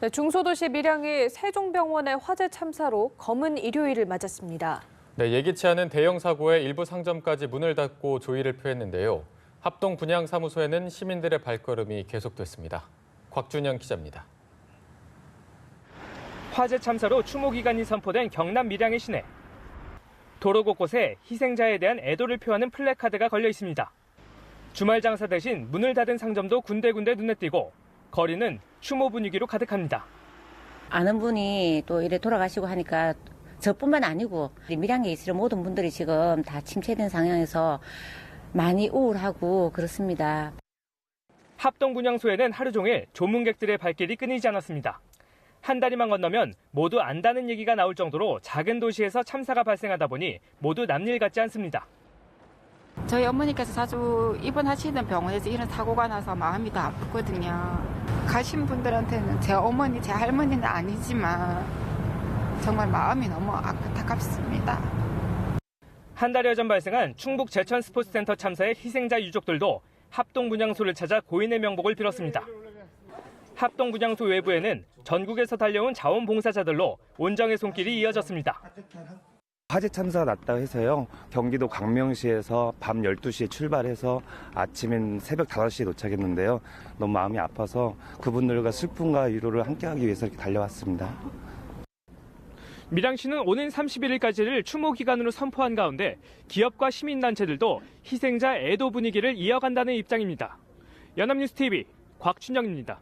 네, 중소도시 밀양의 세종병원의 화재 참사로 검은 일요일을 맞았습니다. 네, 예기치 않은 대형 사고에 일부 상점까지 문을 닫고 조의를 표했는데요. 합동 분양 사무소에는 시민들의 발걸음이 계속됐습니다. 곽준영 기자입니다. 화재 참사로 추모 기간이 선포된 경남 밀양의 시내. 도로 곳곳에 희생자에 대한 애도를 표하는 플래카드가 걸려 있습니다. 주말 장사 대신 문을 닫은 상점도 군데군데 눈에 띄고 거리는 추모 분위기로 가득합니다. 아는 분이 또 이래 돌아가시고 하니까 저뿐만 아니고 밀양에 있을 모든 분들이 지금 다 침체된 상황에서 많이 우울하고 그렇습니다. 합동 분향소에는 하루 종일 조문객들의 발길이 끊이지 않았습니다. 한 다리만 건너면 모두 안다는 얘기가 나올 정도로 작은 도시에서 참사가 발생하다 보니 모두 남일 같지 않습니다. 저희 어머니께서 자주 입원하시던 병원에서 이런 사고가 나서 마음이 더 아프거든요. 가신 분들한테는 제 어머니, 제 할머니는 아니지만 정말 마음이 너무 안타깝습니다. 한 달여 전 발생한 충북 제천 스포츠센터 참사의 희생자 유족들도 합동 분향소를 찾아 고인의 명복을 빌었습니다. 합동 분향소 외부에는 전국에서 달려온 자원봉사자들로 온정의 손길이 이어졌습니다. 화재 참사가 났다고 해서요. 경기도 광명시에서 밤 12시에 출발해서 아침엔 새벽 5시에 도착했는데요. 너무 마음이 아파서 그분들과 슬픔과 위로를 함께하기 위해서 이렇게 달려왔습니다. 밀양시는 오는 31일까지를 추모 기간으로 선포한 가운데 기업과 시민단체들도 희생자 애도 분위기를 이어간다는 입장입니다. 연합뉴스 TV 곽춘영입니다.